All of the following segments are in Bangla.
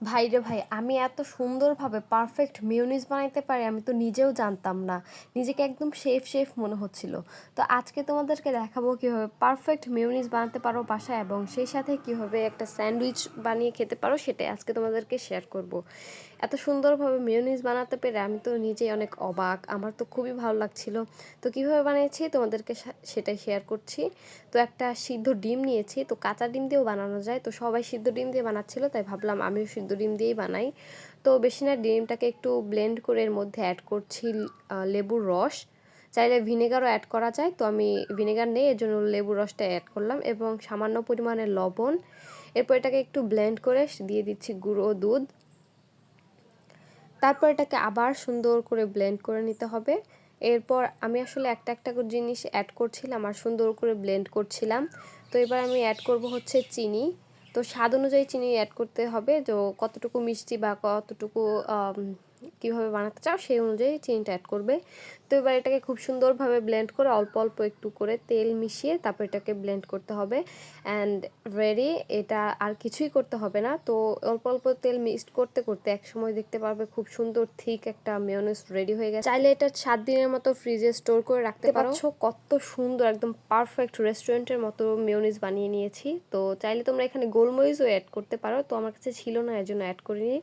ভাই রে ভাই, আমি এত সুন্দরভাবে পারফেক্ট মিউনিস বানাইতে পারি, আমি তো নিজেও জানতাম না। নিজেকে একদম শেফ শেফ মনে হচ্ছিল। তো আজকে তোমাদেরকে দেখাবো কীভাবে পারফেক্ট মিউনিস বানাতে পারো বাসায় এবং সেই সাথে কীভাবে একটা স্যান্ডউইচ বানিয়ে খেতে পারো সেটাই আজকে তোমাদেরকে শেয়ার করব। এত সুন্দরভাবে মিউনিস বানাতে পেরে আমি তো নিজেই অনেক অবাক, আমার তো খুবই ভালো লাগছিল। তো কীভাবে বানিয়েছি তোমাদেরকে সেটাই শেয়ার করছি। তো একটা সিদ্ধ ডিম নিয়েছি, তো কাঁচা ডিম দিয়েও বানানো যায়, তো সবাই সিদ্ধ ডিম দিয়ে বানাচ্ছিল, তাই ভাবলাম আমিও ডিম দিয়েই বানাই। তো বেশি না ডিমটাকে একটু ব্লেন্ড করে এর মধ্যে অ্যাড করছি লেবুর রস। চাইলে ভিনেগারও অ্যাড করা যায়, তো আমি ভিনেগার নেই, এর জন্য লেবুর রসটা অ্যাড করলাম এবং সামান্য পরিমাণে লবণ। এরপর এটাকে একটু ব্লেন্ড করে দিয়ে দিচ্ছি গুঁড়ো দুধ। তারপর এটাকে আবার সুন্দর করে ব্লেন্ড করে নিতে হবে। এরপর আমি আসলে একটা একটা করে জিনিস অ্যাড করছিলাম আর সুন্দর করে ব্লেন্ড করছিলাম। তো এবার আমি অ্যাড করব হচ্ছে চিনি। তো স্বাদ অনুযায়ী চিনি অ্যাড করতে হবে। তো কতটুকু মিষ্টি বা কতটুকু কীভাবে বানাতে চাও সেই অনুযায়ী চিনিটা অ্যাড করবে। তো এবার এটাকে খুব সুন্দরভাবে ব্লেন্ড করে অল্প অল্প একটু করে তেল মিশিয়ে তারপর এটাকে ব্লেন্ড করতে হবে। অ্যান্ড রেডি এটা আর কিছুই করতে হবে না। তো অল্প অল্প তেল মিক্সড করতে করতে এক সময় দেখতে পারবে খুব সুন্দর ঠিক একটা মেয়নিজ রেডি হয়ে গেছে। চাইলে এটা সাত দিনের মতো ফ্রিজে স্টোর করে রাখতে পারছ কত সুন্দর একদম পারফেক্ট রেস্টুরেন্টের মতো মেয়নিজ বানিয়ে নিয়েছি। তো চাইলে তোমরা এখানে গোলমরিচও অ্যাড করতে পারো। তো আমার কাছে ছিল না এর জন্য অ্যাড করিনি।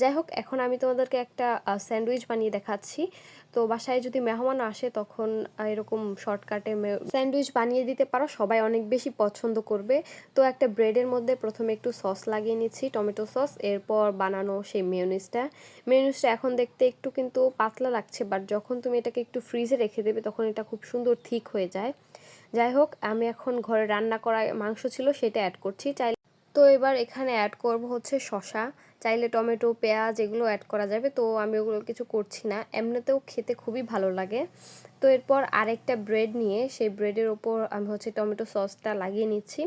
যাই হোক এখন আমি তোমাদেরকে একটা স্যান্ডউইচ বানিয়ে দেখাচ্ছি। তো বাসায় যদি মেহমান আসে, তখন এরকম শর্টকাটে স্যান্ডউইচ বানিয়ে দিতে পারো। সবাই অনেক বেশি পছন্দ করবে। তো একটা ব্রেডের মধ্যে প্রথমে একটু সস লাগিয়ে নিচ্ছি, টমেটো সস। এরপর বানানো সেই মেয়নিজটা। মেয়নিজটা এখন দেখতে একটু কিন্তু পাতলা লাগছে, বাট যখন তুমি এটাকে একটু ফ্রিজে রেখে দেবে, তখন এটা খুব সুন্দর, ঠিক হয়ে যায়। যাই হোক আমি এখন ঘরে রান্না করা মাংস ছিল, সেটা অ্যাড করছি। চাই তো এবার এখানে অ্যাড করব হচ্ছে শশা চাইলে টমেটো, পেঁয়াজ এগুলো অ্যাড করা যাবে। তো আমি ওগুলো কিছু করছি না। এমনিতেও খেতে খুবই ভালো লাগে। তো এরপর আরেকটা ব্রেড নিয়ে, সেই ব্রেডের ওপর আমি হচ্ছে টমেটো সসটা লাগিয়ে নিচ্ছি।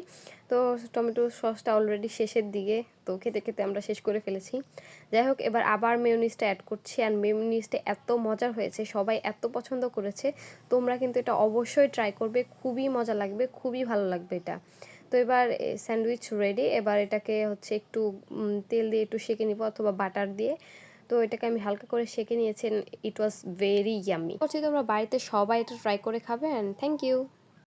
তো টমেটো সসটা অলরেডি শেষের দিকে, তো খেতে খেতে আমরা শেষ করে ফেলেছি। যাই হোক, এবার আবার মেয়নিজটা অ্যাড করছি। আর মেয়নিজটা এত মজার হয়েছে, সবাই এত পছন্দ করেছে। তোমরা কিন্তু এটা অবশ্যই ট্রাই করবে। খুবই মজা লাগবে, খুবই ভালো লাগবে এটা। তো এবার স্যান্ডউইচ রেডি এবার এটাকে হচ্ছে একটু তেল দিয়ে একটু সেঁকে নিব অথবা বাটার দিয়ে। তো এটাকে আমি হালকা করে সেঁকে নিয়েছেন ইট ওয়াজ ভেরি ইয়ামি তোমরা বাড়িতে সবাই এটা ট্রাই করে খাবে অ্যান্ড থ্যাংক ইউ